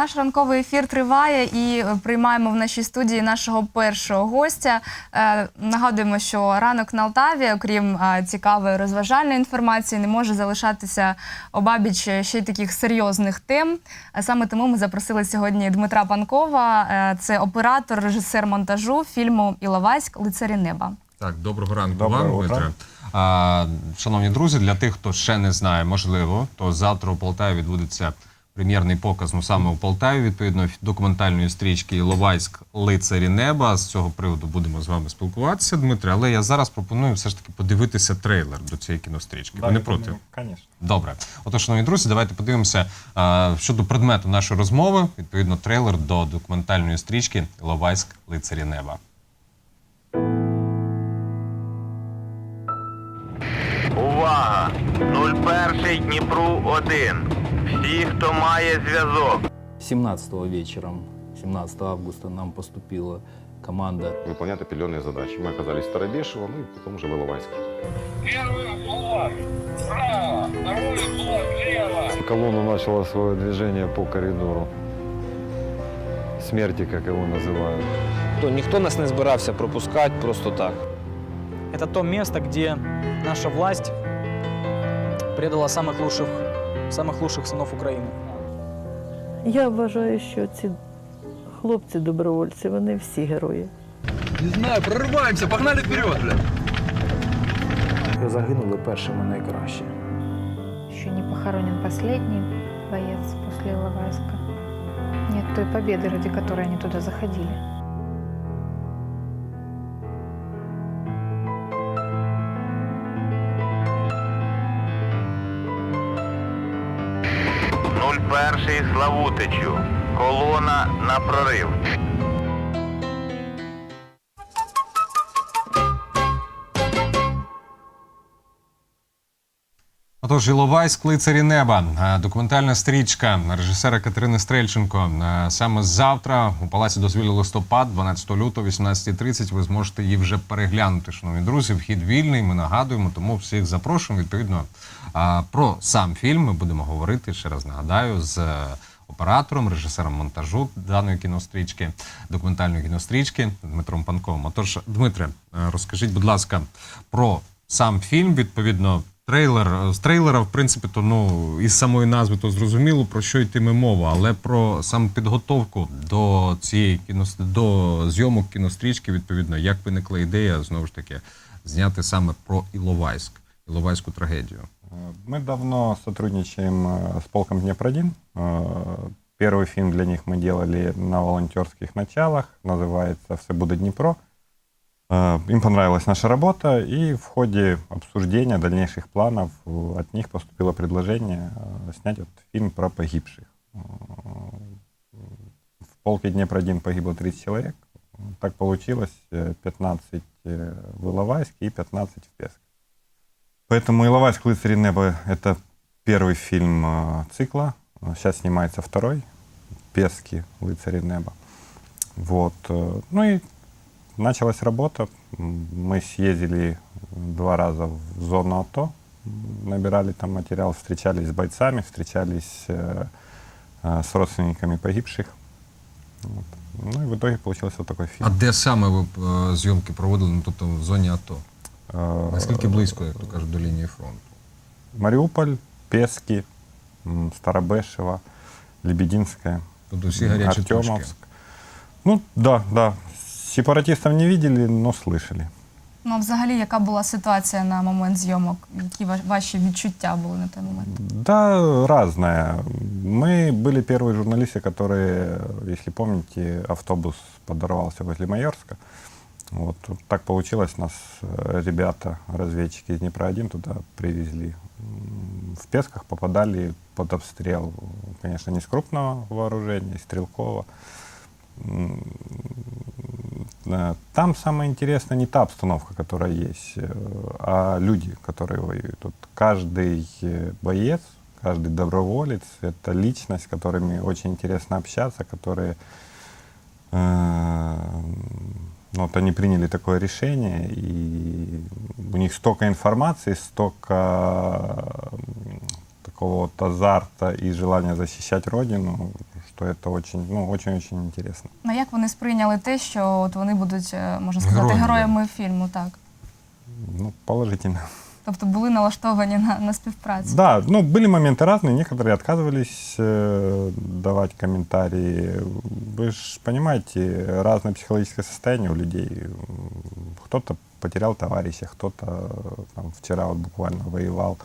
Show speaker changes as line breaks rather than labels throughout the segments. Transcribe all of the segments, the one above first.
наш ранковий ефір триває і приймаємо в нашій студії нашого першого гостя. Е, Нагадуємо, що ранок на Алтаві, окрім е, цікавої розважальної інформації, не може залишатися обабіч ще й таких серйозних тем. Е, Саме тому ми запросили сьогодні Дмитра Панкова. Це оператор, режисер монтажу фільму Іловайськ Лицарі неба.
Так, доброго ранку
Доброго
вам. Дмитре. Шановні друзі, для тих, хто ще не знає, можливо, то завтра у Полтаві відбудеться прем'єрний показ, ну саме у Полтаві, відповідно, документальної стрічки Іловайськ Лицарі неба. З цього приводу будемо з вами спілкуватися, Дмитре. Але я зараз пропоную все ж таки подивитися трейлер до цієї кінострічки. Ви не проти?
Конечно.
Добре. Отож, шановні друзі, давайте подивимося а, щодо предмету нашої розмови. Відповідно, трейлер до документальної стрічки Іловайськ Лицарі неба.
Увага! 01 Дніпру 1. Всі, хто має зв'язок.
17 вечером, 17 августа, нам поступила команда
выполнять определенные задачи. Мы оказались в Старобешево, ну и потом уже в Иловайске.
Первый блок. Право. Второй блок. Лево.
Колонна начала свое движение по коридору смерти, как его называют.
То ніхто нас не збирався пропускати просто так.
Это то место, где наша власть предала самых лучших, самых лучших сынов України.
Я вважаю, що ці хлопці-добровольці, вони всі герої.
Не знаю, прорываемся. Погнали вперед, блядь.
Загинули першими найкраще.
Еще не похоронен последний боец после Иловайска. Нет той победы, ради которой они туда заходили.
Перший Славутичу. Колона на прорив.
Отож, Іловайськ лицарі неба. Е, Документальна стрічка режисера Катерини Стрельченко. Е, Саме завтра у Палаці дозвілля листопад, 12 лютого, 18.30, ви зможете її вже переглянути. Шановні друзі, вхід вільний. Ми нагадуємо, тому всіх запрошуємо. Відповідно е, про сам фільм ми будемо говорити ще раз. Нагадаю, з оператором, режисером монтажу даної кінострічки, документальної кінострічки Дмитром Панковим. Отож, Дмитре, розкажіть, будь ласка, про сам фільм. Відповідно, трейлер з трейлера, в принципі, то ну із самої назви то зрозуміло про що йтиме мова, але про саме підготовку до цієї кіно до зйомок кінострічки, відповідно, як виникла ідея знову ж таки зняти саме про Іловайськ, Іловайську трагедію.
Э, Мы давно сотрудничаем э, с полком Днепр-1. Э, Первый фильм для них мы делали на волонтерских началах, называется «Все буде Днепро». Э, Им понравилась наша работа, и в ходе обсуждения дальнейших планов э, от них поступило предложение э, снять вот фильм про погибших. В полке Днепр-1 погибло 30 человек. Так получилось, э, 15 э, в Иловайске и 15 в Песке. Поэтому «Иловайск. Рыцари неба» — это первый фильм цикла. Сейчас снимается второй «Пески. Рыцари неба». Вот. Ну и началась работа. М, Мы съездили два раза в зону АТО, м, набирали там материал, встречались с бойцами, встречались э, э, с родственниками погибших. Вот. Ну и в итоге получился вот такой
А
фильм.
де саме ви е, зйомки проводили? Ну тобто в зоні АТО?
Э,
Наскільки близько, як то кажуть, до лінії фронту?
Мариуполь, Пески, м, Старобешево, Лебединская,
Тобто всі гарячі точки.
Артемовск. Ну да, да. Сепаратистов не видели, но слышали.
Ну, а взагалі, яка була ситуація на момент зйомок? Які ва- ваші відчуття були на той момент?
Да, разное. Мы были первые журналисты, которые, если помните, автобус подорвался возле Майорска. Вот так получилось, нас э, ребята, разведчики из Днепра-1 туда привезли. М, В Песках попадали под обстрел, конечно, не с крупного вооружения, из стрелкового. М, э, Там самое интересное не та обстановка, которая есть, э, а люди, которые воюют. Тут каждый э, боец, каждый доброволец — это личность, с которыми очень интересно общаться, которые э, ну, вот они приняли такое решение, и у них столько информации, столько такого вот азарта и желания защищать Родину, что это очень, ну, очень-очень интересно.
Ну як вони сприйняли те, що от вони будуть, е, можна сказати,
Героями.
героями фільму, так?
Ну, положительно.
Тобто були налаштовані на, на співпрацю.
Да, ну, были моменты разные, некоторые отказывались э, давать комментарии. Вы же понимаете, разное психологическое состояние у людей. М, Кто-то потерял товарища, кто-то э, там, вчера вот буквально воевал,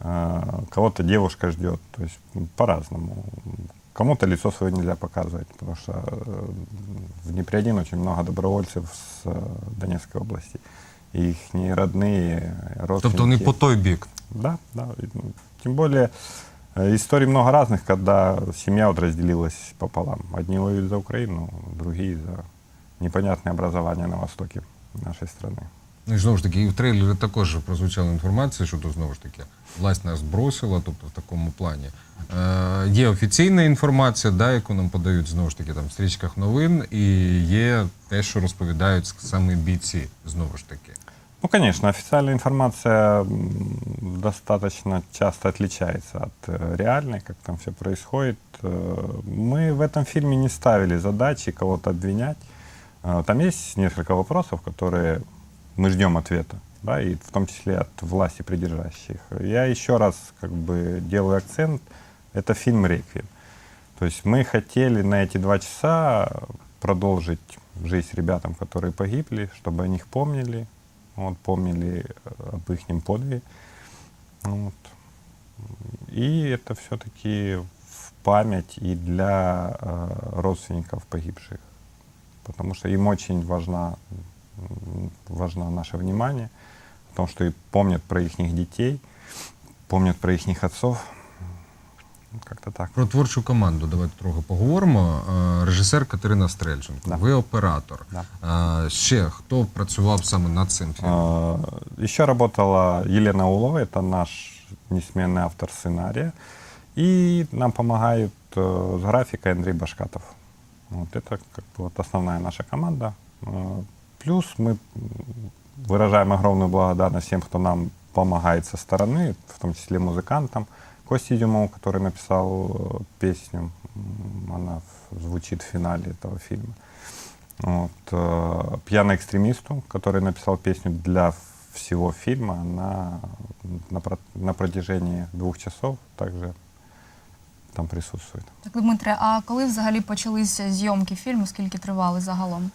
э, кого-то девушка ждет, то есть м, по-разному. Кому-то лицо свое нельзя показывать, потому что э, в Днепре один очень много добровольцев с э, Донецкой области. И их родные, родственники.
Тобто вони по той бік.
Да, да. И, ну, Тем более э, историй много разных, когда семья вот разделилась пополам. Одни воюют за Украину, другие за непонятное образование на востоке нашей страны.
Ну і знову ж таки, і в трейлері також прозвучала інформація, що то знову ж таки власть нас бросила, тобто в такому плані. Е, є офіційна інформація, да, яку нам подають знову ж таки там в стрічках новин, і є те, що розповідають саме бійці, знову ж таки.
Ну, конечно, официальная информация м, достаточно часто отличается от э, реальной, как там все происходит. Э, Мы в этом фильме не ставили задачи кого-то обвинять. Э, Там есть несколько вопросов, которые мы ждем ответа, да, и в том числе от власти придержащих. Я еще раз как бы делаю акцент, это фильм «Реквием». То есть мы хотели на эти два часа продолжить жизнь ребятам, которые погибли, чтобы о них помнили, вот, помнили э, об их подвиге. Вот. И это все-таки в память и для э, родственников погибших, потому что им очень важна, важно наше внимание, потому что и помнят про их детей, помнят про их отцов. Как-то так.
Про творчу команду давайте трохи поговоримо. Е, Режисер Катерина Стрельченко,
Да.
ви оператор.
Да.
Е, Ще хто працював саме над цим фільмом?
А, Еще работала Елена Улова, это наш несменный автор сценария. И нам помогает э, с графикой Андрей Башкатов. Вот это как бы вот основная наша команда. Э, Плюс мы м, выражаем огромную благодарность всем, кто нам помогает со стороны, в том числе музыкантам. Косте Дюмову, который написал э, песню, м, она в- звучит в финале этого фильма. Вот, э, «Пьяный экстремисту», который написал песню для всего фильма, она на, про- на протяжении двух часов также там присутствует.
Так, Дмитре, а коли взагалі почалися зйомки фільму, скільки тривали загалом?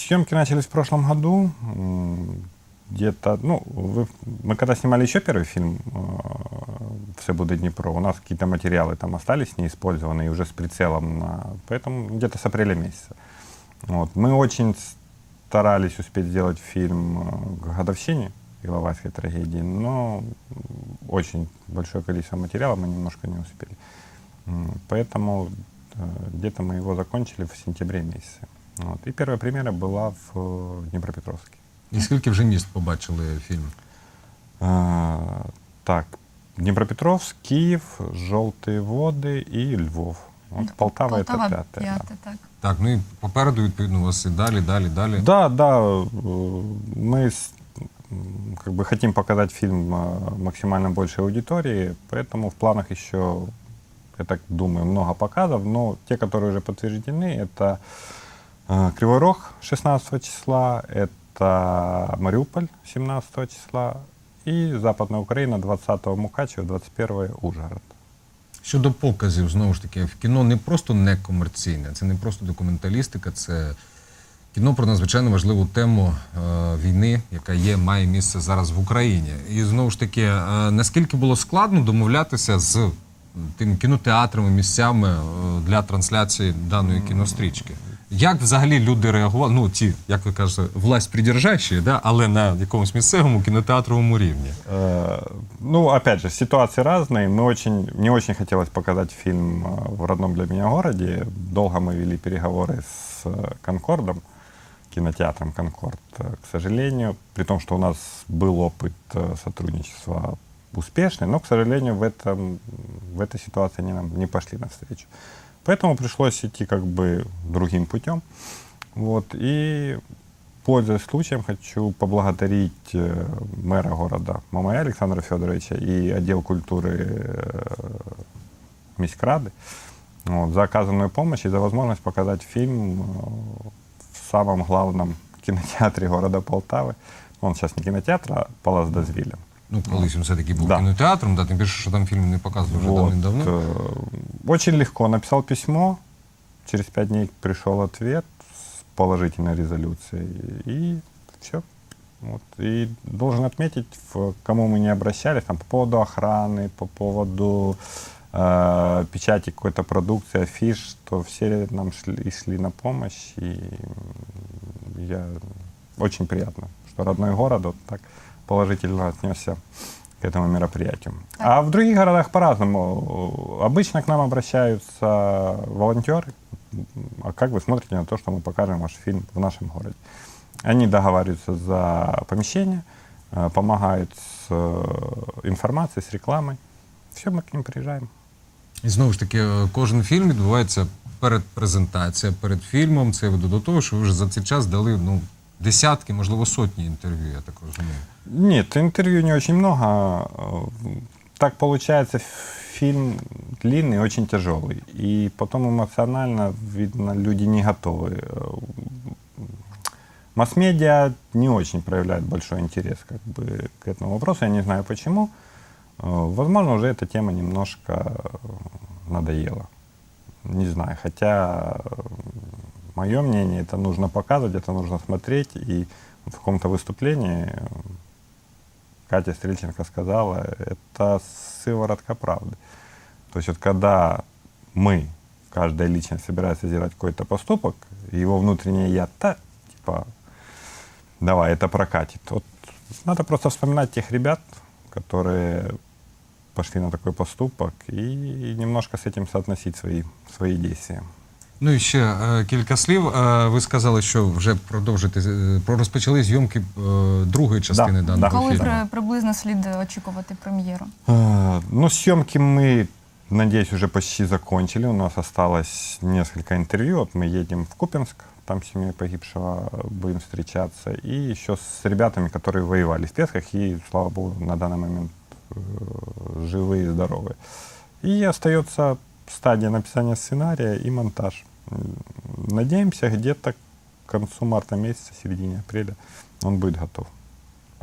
Съемки начались в прошлом году. м, Где-то, ну, вы- мы когда снимали еще первый фильм э, «Все будет Днепро», у нас какие-то материалы там остались неиспользованные, уже с прицелом, на, поэтому где-то с апреля месяца. Вот. Мы очень старались успеть сделать фильм э, к годовщине Иловайской трагедии, но м, очень большое количество материала мы немножко не успели. М, Поэтому э, где-то мы его закончили в сентябре месяце. Вот. И первая премьера была в э, Днепропетровске.
І скільки вже міст побачили фільм?
А, так, Днепропетровск, Киев, Желтые воды и Львов. Вот Полтава,
Полтава
это пятое. да.
п'яте, так.
Так, ну і попереду, відповідно, у вас і далі, далі, далі.
Да, да, э, мы с- м, как бы хотим показать фильм э, максимально большей аудитории, поэтому в планах еще, я так думаю, много показов, но те, которые уже подтверждены, это э, Кривой Рог 16 числа, это Мариуполь 17 числа и Западная Украина 20 Мукачево, 21 Ужгород.
Щодо показів, знову ж таки, в кіно не просто не комерційне, це не просто документалістика, це кіно про надзвичайно важливу тему е, війни, яка є, має місце зараз в Україні. І знову ж таки, е, наскільки було складно домовлятися з тими кінотеатрами, місцями е, для трансляції даної кінострічки? Як взагалі люди реагували? Ну, ті, як ви кажете, власть придержащі, да? але на якомусь місцевому кінотеатровому рівні.
Э, Ну, опять же, ситуации разные. Мы очень, мне очень хотелось показать фильм э, в родном для меня городе. Долго мы вели переговоры с э, Конкордом, кинотеатром Конкорд. Э, К сожалению, при том, что у нас был опыт э, сотрудничества успешный, но, к сожалению, в, этом, в этой ситуации они нам не пошли навстречу. Поэтому пришлось идти как бы другим путем. Вот. И Пользуясь случаем, хочу поблагодарить э, мэра города Мамая Александра Федоровича и отдел культуры э, Міськради вот, за оказанную помощь и за возможность показать фильм э, в самом главном кинотеатре города Полтавы. Он сейчас не кинотеатр, а Палас Дозвиля.
Ну, колись він все-таки був
Да.
кінотеатром, да, тим більше, що там фільм не показували вже
Вот,
давним-давно.
э, Очень легко. Написал письмо, через пять дней пришел ответ с положительной резолюцией, и все. Вот. И должен отметить, в кому мы не обращались, там, по поводу охраны, по поводу э, печати какой-то продукции, афиш, то все нам шли, и шли на помощь, и м, я очень приятно, что родной город вот так положительно отнесся к этому мероприятию. А в других городах по-разному. Обычно к нам обращаются волонтеры. А как вы смотрите на то, что мы покажем ваш фильм в нашем городе? Они договариваются за помещение, э, помогают с э, информацией, с рекламой. Все, мы к ним приезжаем.
І знову ж таки, е, кожен фільм відбувається перед презентацією, перед фільмом. Це я веду до того, що ви вже за цей час дали ну, десятки, можливо, сотні інтерв'ю, я так розумію.
Нет, интервью не очень много. Э, Так получается, фильм длинный, очень тяжелый. И потом эмоционально, видно, люди не готовы. Э, Масс-медиа не очень проявляет большой интерес как бы, к этому вопросу. Я не знаю почему. Э, Возможно, уже эта тема немножко э, надоела. Не знаю. Хотя мое мнение, это нужно показывать, это нужно смотреть. И в каком-то выступлении э, Катя Стрельченко сказала, это сыворотка правды. То есть вот когда мы, каждая личность собирается сделать какой-то поступок, его внутреннее я, та, типа, давай, это прокатит. Вот надо просто вспоминать тех ребят, которые пошли на такой поступок и немножко с этим соотносить свои, свои действия.
Ну і ще е, кілька слів. Е, ви сказали, що вже продовжите е, про розпочали зйомки е, другої частини
Да,
даного
да.
Коли
фільму.
при, приблизно слід очікувати прем'єру?
Э, Ну, съемки мы, надеюсь, уже почти закончили. У нас осталось несколько интервью. Вот мы едем в Купинск, там с семьей погибшего будем встречаться. И еще с ребятами, которые воевали в Песках и, слава богу, на данный момент э, живые и здоровые. И остается стадия написания сценария и монтаж. Надеемся, где-то к концу марта месяца, середине апреля он будет готов.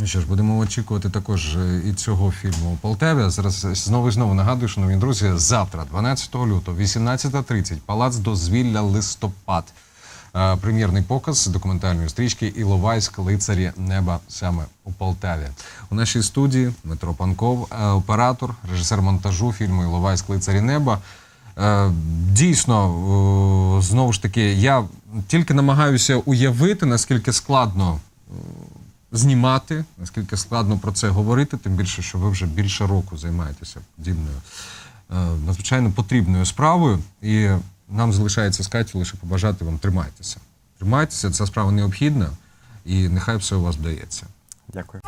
Ну що ж, будемо очікувати також е, і цього фільму у. Зараз знову і знову нагадую, шановні друзі, завтра, 12 лютого, 18.30, Палац дозвілля листопад. Е, Прем'єрний показ документальної стрічки Іловайськ лицарі неба саме у Полтаві. У нашій студії Дмитро Панков, е, оператор, режисер монтажу фільму Іловайськ лицарі неба. Е, Дійсно, е, знову ж таки, я тільки намагаюся уявити, наскільки складно е, знімати, наскільки складно про це говорити, тим більше, що ви вже більше року займаєтеся подібною надзвичайно потрібною справою. І нам залишається з Катю лише побажати вам тримайтеся. Тримайтеся, ця справа необхідна, і нехай все у вас вдається.
Дякую.